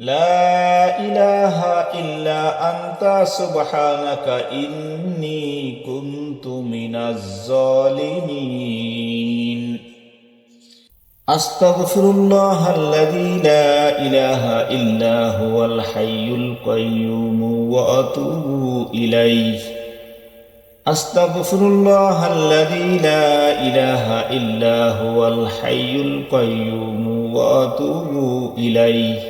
لا إله إلا أنت سبحانك إني كنت من الظالمين أستغفر الله الذي لا إله إلا هو الحي القيوم وأتوب إليه أستغفر الله الذي لا إله إلا هو الحي القيوم وأتوب إليه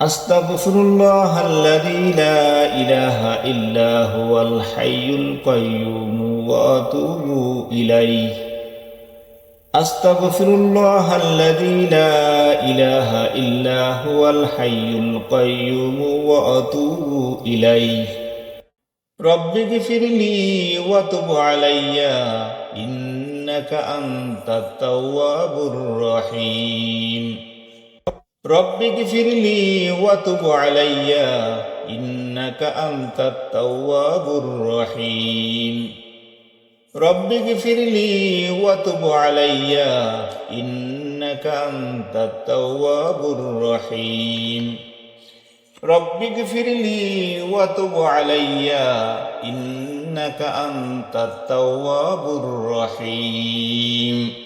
أستغفر الله الذي لا إله إلا هو الحي القيوم وأتوب إليه. أستغفر الله الذي لا إله إلا هو الحي القيوم وأتوب إليه. رب اغفر لي وتب علي إنك أنت التواب الرحيم. রব্বি গিফিরলি ওয়াতুব আলাইয়া, ইন্নাকা আনতাত তাওয়াবুর রহিম। রব্বি গিফিরলি ওয়াতুব আলাইয়া, ইন্নাকা আনতাত তাওয়াবুর রহিম। রব্বি গিফিরলি ওয়াতুব আলাইয়া, ইন্নাকা আনতাত তাওয়াবুর রহিম।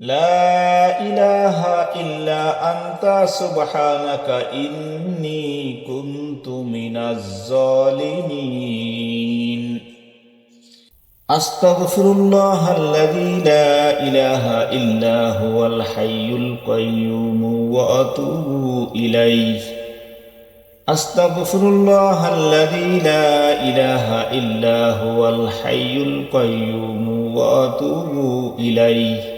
لا إله إلا أنت سبحانك إني كنت من الظالمين أستغفر الله الذي لا إله إلا هو الحي القيوم وأتوب إليه أستغفر الله الذي لا إله إلا هو الحي القيوم وأتوب إليه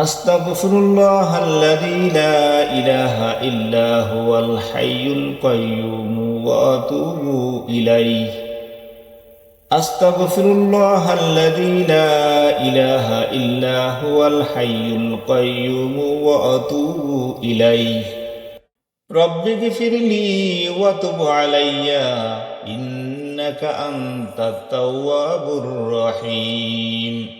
أستغفر الله الذي لا إله إلا هو الحي القيوم وأتوب إليه. أستغفر الله الذي لا إله إلا هو الحي القيوم وأتوب إليه. رب اغفر لي وتب علي إنك أنت التواب الرحيم.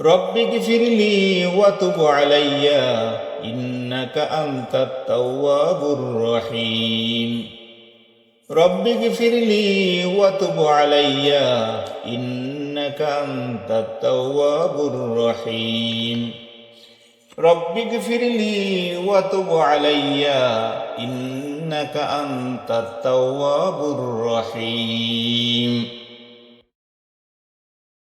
রব্বি গিফিরলি ওয়া তুব আলাইয়া, ইন্নাকা আনতাত তাওয়াবুর রহিম। রব্বি গিফিরলি ওয়া তুব আলাইয়া, ইন্নাকা আনতাত তাওয়াবুর রহিম। রব্বি গিফিরলি ওয়া তুব আলাইয়া, ইন্নাকা আনতাত তাওয়াবুর রহিম।